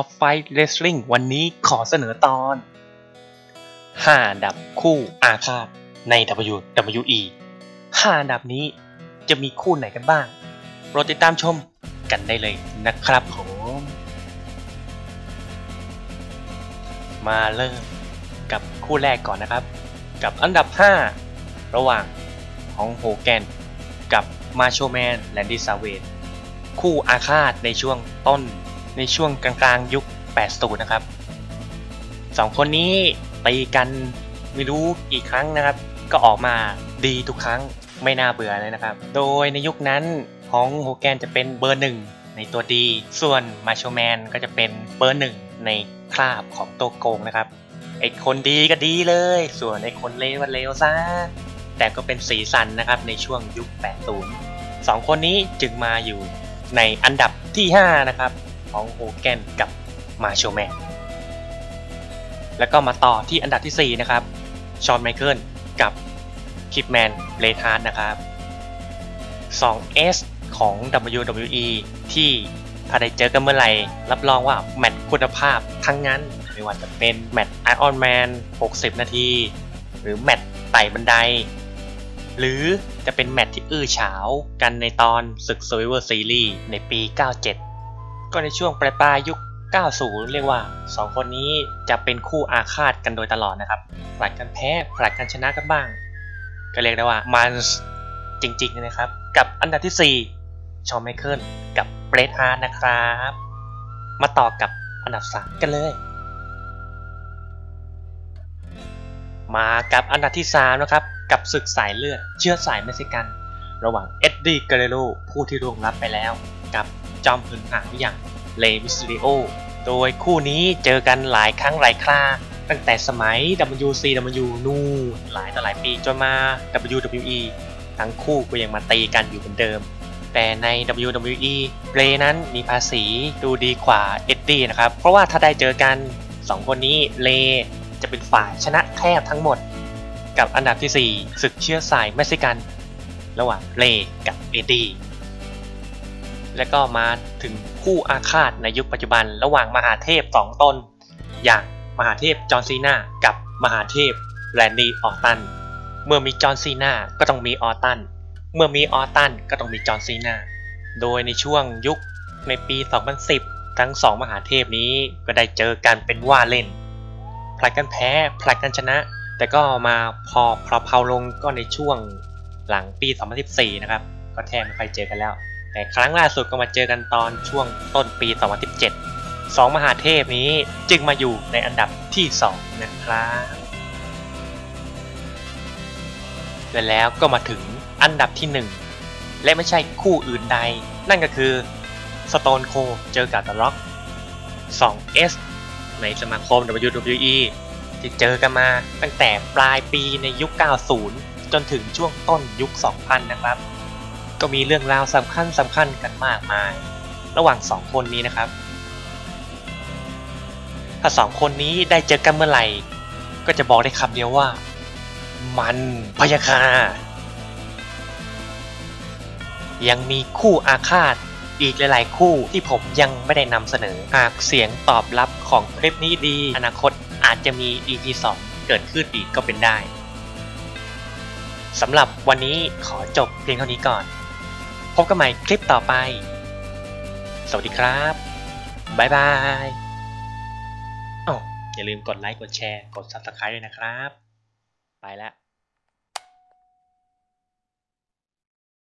Top 5 Wrestling วันนี้ขอเสนอตอน 5 ดับคู่อาฆาตใน WWE 5 ดับนี้จะมีคู่ไหนกันบ้างโปรดติดตามชมกันได้เลยนะครับผมมาเริ่มกับคู่แรกก่อนนะครับ กับอันดับ 5 ระหว่างของโฮแกนกับมาโชแมนแลนดี้ซาเวดคู่อาฆาตในช่วงต้น ในช่วงกลางๆยุค 80 นะครับสองคนนี้ตีกันไม่รู้กี่ครั้งนะครับ ก็ออกมาดีทุกครั้งไม่น่าเบื่อเลยนะครับ โดยในยุคนั้นของโฮแกนจะเป็นเบอร์หนึ่งในตัวดี ส่วนมาโชแมนก็จะเป็นเบอร์หนึ่งในคราบของตัวโกงนะครับ ไอคนดีก็ดีเลย ส่วนไอคนเลวก็เลวซะ แต่ก็เป็นสีสันนะครับในช่วงยุค 80สองคนนี้จึงมาอยู่ในอันดับที่ 5 นะครับ ของโฮแกนกับมาโชแมนแล้วก็มาต่อที่อันดับที่ 4 นะครับ ชอนไมเคิลกับคิปแมนเลทาร์ดนะครับ 2S ของ WWE ที่ถ้าได้เจอกันเมื่อไหร่ รับรองว่าแมตช์คุณภาพทั้งนั้น ไม่ว่าจะเป็นแมตช์ Iron Man 60 นาที หรือแมตช์ไต่บันได หรือจะเป็นแมตช์ที่อื้อฉาวกันในตอนศึก Survivor Series ในปี 97 ก็ในช่วงปลายปลายยุค 90 เรียกว่า 2 คนนี้จะเป็นคู่อาฆาตกันโดยตลอดนะครับ ผลัดกันแพ้ผลัดกันชนะกันบ้าง ก็เรียกได้ว่ามันจริงๆนะครับ กับอันดับที่ 4 ชอมไมเคิลกับเบรดฮาร์ดนะครับ มาต่อกับอันดับ 3 กันเลย มากับอันดับที่ 3 นะครับ กับศึกสายเลือดเชื้อสายเม็กซิกัน ระหว่างเอ็ดดี้เกเรโรผู้ที่ร่วงลับไปแล้ว กับ จอมพลหางอย่างเลมิสติโอ โดยคู่นี้เจอกันหลายครั้งหลายคราตั้งแต่สมัย WCW นู่นหลายต่อหลายปีจนมา WWE ทั้งคู่ก็ยังมาตีกันอยู่เหมือนเดิม แต่ใน WWE เลนั้นมีภาษีดูดีกว่าเอ็ดดี้นะครับ เพราะว่าถ้าได้เจอกัน 2 คนนี้เลจะเป็นฝ่ายชนะแทบทั้งหมด กับอันดับที่ 4 ศึกเชื้อสายเม็กซิกัน ระหว่างเลกับเอ็ดดี้ และก็มาถึงคู่อาฆาตในยุคปัจจุบัน ระหว่างมหาเทพ2ตน อย่างมหาเทพจอห์นซีนากับมหาเทพแรนดี้ออตัน เมื่อมีจอห์นซีนาก็ต้องมีออตัน เมื่อมีออตตันก็ต้องมีจอห์นซีนา โดยในช่วงยุคในปี 2010 ทั้งสองมหาเทพนี้ก็ได้เจอกันเป็นว่าเล่น ผลัดกันแพ้ ผลัดกันชนะ แต่ก็มาพอพอเพาลงก็ในช่วงหลังปี 2014 นะครับ ก็แทบไม่ค่อยเจอกันแล้ว แต่ครั้งล่าสุดก็มาเจอกันตอนช่วงต้นปี 2017สองมหาเทพนี้จึงมาอยู่ในอันดับที่ 2 นะครับและแล้วก็มาถึงอันดับที่ 1 และไม่ใช่คู่อื่นใด นั่นก็คือ Stone c o เจอกับ The Rock 2S ในสมาคม WWE ที่เจอกันมาตั้งแต่ปลายปีในยุค 90 จนถึงช่วงต้นยุค 2000 นะครับ ก็มีเรื่องราวสำคัญสำคัญกันมากมาย ระหว่าง2คนนี้นะครับ ถ้าสองคนนี้ได้เจอกันเมื่อไหร่ ก็จะบอกได้คำเดียวว่า มันพยาคายังมีคู่อาฆาตอีกหลาย ๆ คู่ที่ผมยังไม่ได้นำเสนอ หากเสียงตอบรับของคลิปนี้ดี อนาคตอาจจะมี EP 2 เกิดขึ้นอีกก็เป็นได้สำหรับวันนี้ขอจบเพียงเท่านี้ก่อน พบกันใหม่คลิปต่อไป สวัสดีครับบ๊ายบายอ้าวอย่าลืมกดไลค์กดแชร์กด Subscribe ด้วยนะครับ ไปแล้ว